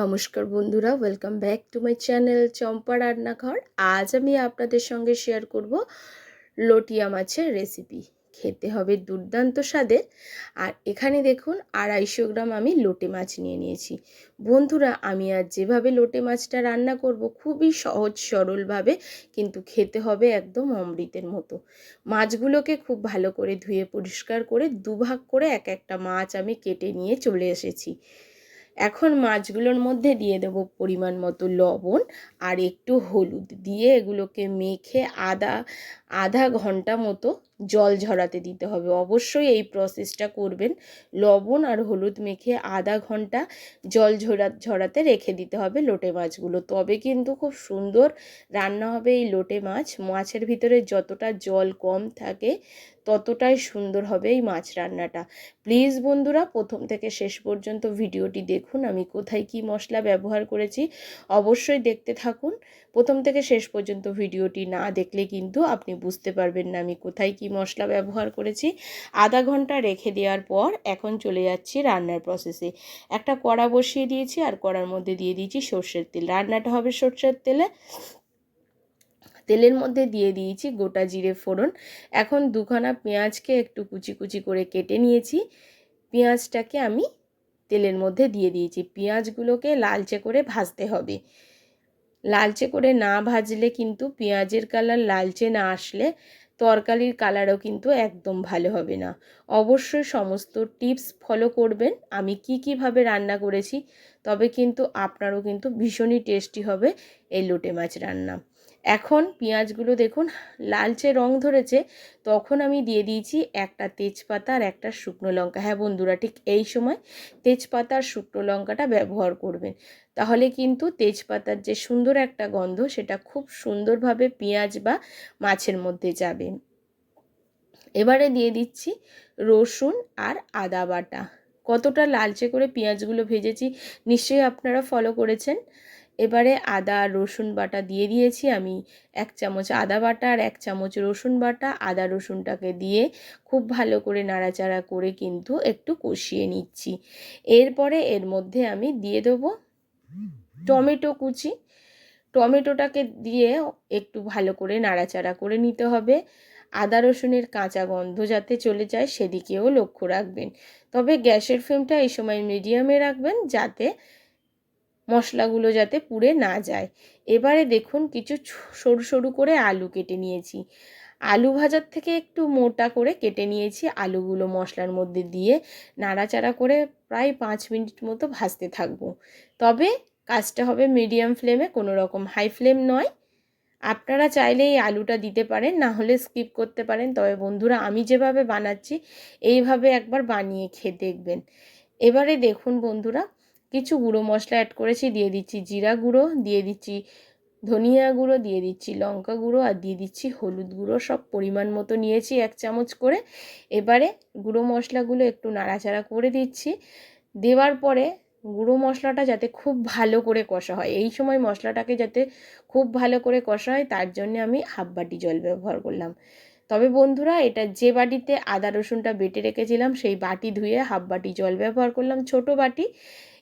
নমস্কার বন্ধুরা welcome back to my channel Champa রান্নাঘর। আজ আমি আপনাদের সঙ্গে শেয়ার করব লটিয়া মাছের রেসিপি খেতে হবে দুর্দান্ত স্বাদের। আর এখানে দেখুন, আড়াইশো গ্রাম আমি লোটে মাছ নিয়ে নিয়েছি। বন্ধুরা, আমি আজ যেভাবে লোটে মাছটা রান্না করব, খুবই সহজ সরলভাবে কিন্তু খেতে হবে একদম অমৃতের মতো। মাছগুলোকে খুব ভালো করে ধুয়ে পরিষ্কার করে দুভাগ করে এক একটা মাছ আমি কেটে নিয়ে চলে এসেছি। এখন মাছগুলোর মধ্যে দিয়ে দেবো পরিমাণ মতো লবণ আর একটু হলুদ দিয়ে এগুলোকে মেখে আধা আধা ঘণ্টা মতো জল ঝরাতে দিতে হবে। অবশ্যই এই প্রসেসটা করবেন। লবণ আর হলুদ মেখে আধা ঘণ্টা জল ঝরা, ঝরাতে রেখে দিতে হবে লোটে মাছগুলো। তবে কিন্তু খুব সুন্দর রান্না হবে এই লোটে মাছ। মাছের ভিতরে যতটা জল কম থাকে, ততটাই সুন্দর হবে এই মাছ রান্নাটা। প্লিজ বন্ধুরা, প্রথম থেকে শেষ পর্যন্ত ভিডিওটি দেখুন। আমি কোথায় কি মশলা ব্যবহার করেছি, অবশ্যই দেখতে থাকুন। প্রথম থেকে শেষ পর্যন্ত ভিডিওটি না দেখলে কিন্তু আপনি বুঝতে পারবেন না আমি কোথায় কি মশলা ব্যবহার করেছি, আধা ঘণ্টা রেখে দেওয়ার পর এখন চলে যাচ্ছি রান্নার প্রসেসে একটা কড়া বসিয়ে দিয়েছি আর কড়ার মধ্যে দিয়ে দিয়েছি সর্ষের তেল। রান্নাটা হবে সর্ষের তেলে। তেলের মধ্যে দিয়ে দিয়েছি গোটা জিরে ফোড়ন। এখন দুখানা পেঁয়াজকে একটু কুচি কুচি করে কেটে নিয়েছি। পেঁয়াজটাকে আমি তেলের মধ্যে দিয়ে দিয়েছি। পেঁয়াজগুলোকে লালচে করে ভাজতে হবে। লালচে করে না ভাজলে কিন্তু পেঁয়াজের কালার লালচে না আসলে তরকারির কালারও কিন্তু একদম ভালো হবে না। অবশ্যই সমস্ত টিপস ফলো করবেন। আমি কি কীভাবে রান্না করেছি, তবে কিন্তু আপনারও কিন্তু ভীষণই টেস্টি হবে এই লোটে মাছ রান্না। এখন পেঁয়াজগুলো দেখুন, লালচে রং ধরেছে, তখন আমি দিয়ে দিয়েছি একটা তেজপাতা আর একটা শুকনো লঙ্কা। হ্যাঁ বন্ধুরা, ঠিক এই সময় তেজপাতা আর শুকনো লঙ্কাটা ব্যবহার করবেন। তাহলে কিন্তু তেজপাতার যে সুন্দর একটা গন্ধ, সেটা খুব সুন্দরভাবে পেঁয়াজ বা মাছের মধ্যে যাবে। এবারে দিয়ে দিচ্ছি রসুন আর আদা বাটা। কতটা লালচে করে পেঁয়াজগুলো ভেজেছি, নিশ্চয়ই আপনারা ফলো করেছেন। এবারে আদা আর রসুন বাটা দিয়ে দিয়েছি। আমি এক চামচ আদা বাটা আর এক চামচ রসুন বাটা। আদা রসুনটাকে দিয়ে খুব ভালো করে নাড়াচাড়া করে কিন্তু একটু কষিয়ে নিচ্ছি। এরপরে এর মধ্যে আমি দিয়ে দেবো টমেটো কুচি। টমেটোটাকে দিয়ে একটু ভালো করে নাড়াচাড়া করে নিতে হবে। আদা রসুনের কাঁচা গন্ধ যাতে চলে যায় সেদিকেও লক্ষ্য রাখবেন। তবে গ্যাসের ফ্লেমটা এই সময় মিডিয়ামে রাখবেন যাতে মশলাগুলো যাতে পুড়ে না যায়। এবারে দেখুন কিছু সরু সরু করে আলু কেটে নিয়েছি। আলু ভাজার থেকে একটু মোটা করে কেটে নিয়েছি। আলুগুলো মশলার মধ্যে দিয়ে নাড়াচাড়া করে প্রায় পাঁচ মিনিট মতো ভাজতে থাকব। তবে কাজটা হবে মিডিয়াম ফ্লেমে, কোনো রকম হাই ফ্লেম নয়। আপনারা চাইলে এই আলুটা দিতে পারেন, না হলে স্কিপ করতে পারেন। তবে বন্ধুরা, আমি যেভাবে বানাচ্ছি, এইভাবে একবার বানিয়ে খেয়ে দেখবেন। এবারে দেখুন বন্ধুরা কিছু গুঁড়ো মশলা অ্যাড করেছি, দিয়ে দিচ্ছি জিরা গুঁড়ো, দিয়ে দিচ্ছি ধনিয়া গুঁড়ো, দিয়ে দিচ্ছি লঙ্কা গুঁড়ো, আর দিয়ে দিচ্ছি হলুদ গুঁড়ো। সব পরিমাণ মতো নিয়েছি এক চামচ করে। এবারে গুঁড়ো মশলাগুলো একটু নাড়াচাড়া করে দিচ্ছি। দেওয়ার পরে গুঁড়ো মশলাটা যাতে খুব ভালো করে কষা হয়। এই সময় মশলাটাকে যাতে খুব ভালো করে কষা হয়, তার জন্য আমি হাফ বাটি জল ব্যবহার করলাম। তবে বন্ধুরা, এটা যে বাটিতে আদা রসুনটা বেটে রেখেছিলাম, সেই বাটি ধুয়ে হাফ বাটি জল ব্যবহার করলাম। ছোট বাটি।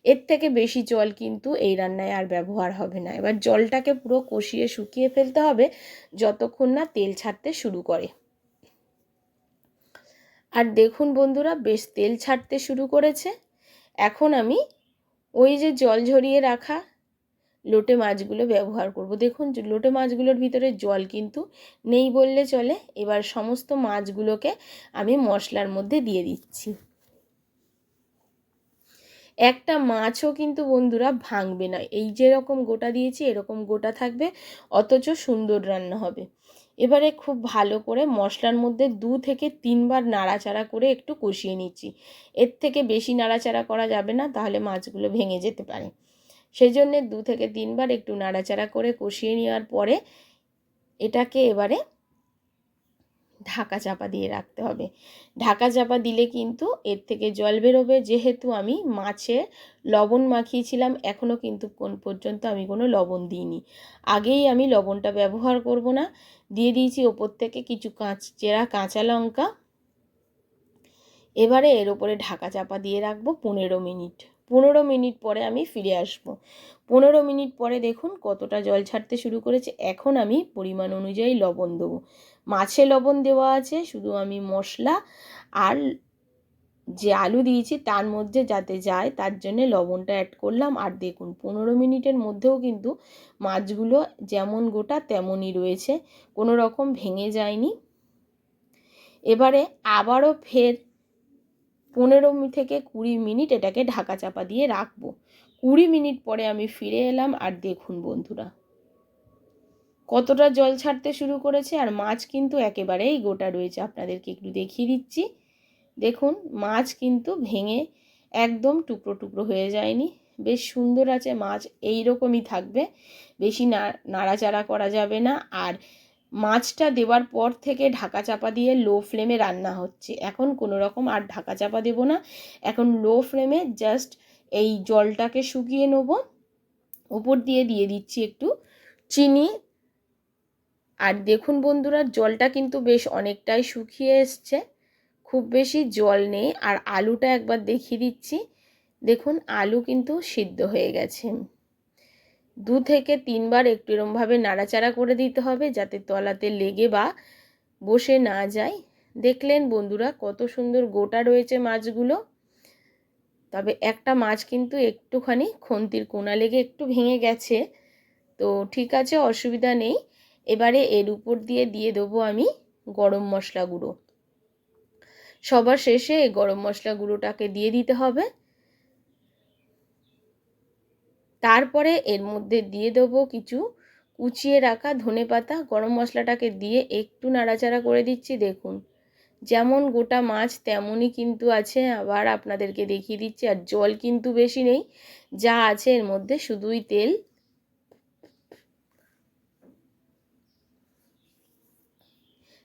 এর থেকে বেশি জল কিন্তু এই রান্নায় আর ব্যবহার হবে না। এবার জলটাকে পুরো কষিয়ে শুকিয়ে ফেলতে হবে যতক্ষণ না তেল ছাড়তে শুরু করে। আর দেখুন বন্ধুরা, বেশ তেল ছাড়তে শুরু করেছে। এখন আমি ওই যে জল ঝরিয়ে রাখা লোটে মাছগুলো ব্যবহার করব। দেখুন লোটে মাছগুলোর ভিতরে জল কিন্তু নেই বললে চলে। এবার সমস্ত মাছগুলোকে আমি মশলার মধ্যে দিয়ে দিচ্ছি। একটা মাছও কিন্তু বন্ধুরা ভাঙবে না। এই যেরকম গোটা দিয়েছি, এরকম গোটা থাকবে, অথচ সুন্দর রান্না হবে। এবারে খুব ভালো করে মশলার মধ্যে দু থেকে তিনবার নাড়াচাড়া করে একটু কষিয়ে নিচ্ছি। এর থেকে বেশি নাড়াচাড়া করা যাবে না, তাহলে মাছগুলো ভেঙে যেতে পারে। সেই জন্যে দু থেকে তিনবার একটু নাড়াচাড়া করে কষিয়ে নেওয়ার পরে এটাকে এবারে ঢাকা চাপা দিয়ে রাখতে হবে। ঢাকা চাপা দিলে কিন্তু এর থেকে জল বেরোবে। যেহেতু আমি মাছে লবণ মাখিয়েছিলাম এখনও কিন্তু কোন পর্যন্ত আমি কোনো লবণ দিইনি। আগেই আমি লবণটা ব্যবহার করব না। দিয়ে দিয়েছি ওপর থেকে কিছু কাঁচ, চেরা কাঁচা লঙ্কা। এবারে এর ওপরে ঢাকা চাপা দিয়ে রাখব পনেরো মিনিট। পনেরো মিনিট পরে আমি ফিরে আসব। পনেরো মিনিট পরে দেখুন কতটা জল ছাড়তে শুরু করেছে। এখন আমি পরিমাণ অনুযায়ী লবণ দেবো। মাছে লবণ দেওয়া আছে, শুধু আমি মশলা আর যে আলু দিয়েছি তার মধ্যে যাতে যায় তার জন্যে লবণটা অ্যাড করলাম। আর দেখুন পনেরো মিনিটের মধ্যেও কিন্তু মাছগুলো যেমন গোটা তেমনই রয়েছে, কোনো রকম ভেঙে যায়নি। এবারে আবারও ফের পনেরো থেকে কুড়ি মিনিট এটাকে ঢাকা চাপা দিয়ে রাখব। কুড়ি মিনিট পরে আমি ফিরে এলাম আর দেখুন বন্ধুরা। কতটা জল ছাড়তে শুরু করেছে আর মাছ কিন্তু একেবারেই গোটা রয়েছে। আপনাদেরকে একটু দেখিয়ে দিচ্ছি। দেখুন, মাছ কিন্তু ভেঙে একদম টুকরো টুকরো হয়ে যায়নি। বেশ সুন্দর আছে মাছ এই রকমই থাকবে। বেশি না, নাড়াচাড়া করা যাবে না। আর মাছটা দেওয়ার পর থেকে ঢাকা চাপা দিয়ে লো ফ্লেমে রান্না হচ্ছে। এখন কোনো রকম আর ঢাকা চাপা দেব না। এখন লো ফ্লেমে জাস্ট এই জলটাকে শুকিয়ে নেব। উপর দিয়ে দিয়ে দিচ্ছি একটু চিনি। আর দেখুন বন্ধুরা, জলটা কিন্তু বেশ অনেকটাই শুকিয়ে এসছে। খুব বেশি জল নেই। আর আলুটা একবার দেখিয়ে দিচ্ছি। দেখুন, আলু কিন্তু সিদ্ধ হয়ে গেছে। দু থেকে তিনবার একটু এরমভাবে নাড়াচাড়া করে দিতে হবে যাতে তলাতে লেগে বা বসে না যায়। দেখলেন বন্ধুরা, কত সুন্দর গোটা রয়েছে মাছগুলো। তবে একটা মাছ কিন্তু একটুখানি খন্তির কোনা লেগে একটু ভেঙে গেছে। তো ঠিক আছে, অসুবিধা নেই। এবারে এর উপর দিয়ে দিয়ে দেবো আমি গরম মশলা গুঁড়ো। সবার শেষে এই গরম মশলা গুঁড়োটাকে দিয়ে দিতে হবে। তারপরে এর মধ্যে দিয়ে দেবো কিছু কুচিয়ে রাখা ধনে পাতা গরম মশলাটাকে দিয়ে একটু নাড়াচাড়া করে দিচ্ছি, দেখুন। যেমন গোটা মাছ তেমনই কিন্তু আছে। আবার আপনাদেরকে দেখিয়ে দিচ্ছি, আর জল কিন্তু বেশি নেই। যা আছে এর মধ্যে শুধুই তেল।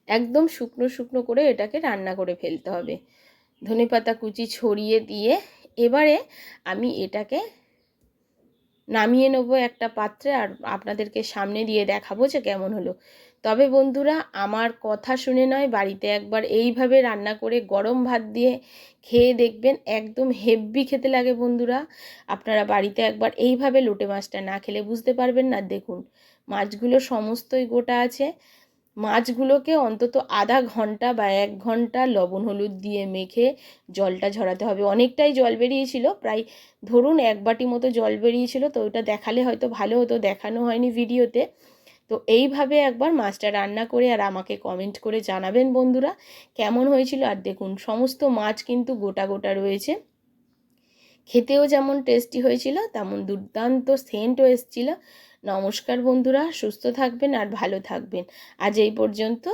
একদম শুকনো শুকনো করে এটাকে রান্না করে ফেলতে হবে। ধনে পাতা কুচি ছড়িয়ে দিয়ে এবারে আমি এটাকে নামিয়ে নেব একটা পাত্রে, আর আপনাদেরকে সামনে দিয়ে দেখাবো যে কেমন হলো। তবে বন্ধুরা, আমার কথা শুনে নয়, বাড়িতে একবার এইভাবে রান্না করে গরম ভাত দিয়ে খেয়ে দেখবেন একদম হেভি খেতে লাগে বন্ধুরা। আপনারা বাড়িতে একবার এইভাবে লোটে মাছটা না খেলে বুঝতে পারবেন না। দেখুন, মাছগুলো সমস্তই গোটা আছে। মাছগুলোকে অন্তত আধা ঘণ্টা বা এক ঘণ্টা লবণ হলুদ দিয়ে মেখে জলটা ঝরাতে হবে। অনেকটাই জল বেরিয়েছিল, প্রায় ধরুন এক বাটি মতো জল বেরিয়েছিল, তো ওটা দেখালে হয়তো ভালো হতো, দেখানো হয়নি ভিডিওতে। তো এইভাবে একবার মাছটা রান্না করে আর আমাকে কমেন্ট করে জানাবেন বন্ধুরা, কেমন হয়েছিল? আর দেখুন, সমস্ত মাছ কিন্তু গোটা গোটা রয়েছে। খেতেও যেমন টেস্টি হয়েছিল, তেমন দুর্দান্ত সেন্টও এসেছিল। নমস্কার বন্ধুরা, সুস্থ থাকবেন আর ভালো থাকবেন। আজ এই পর্যন্ত।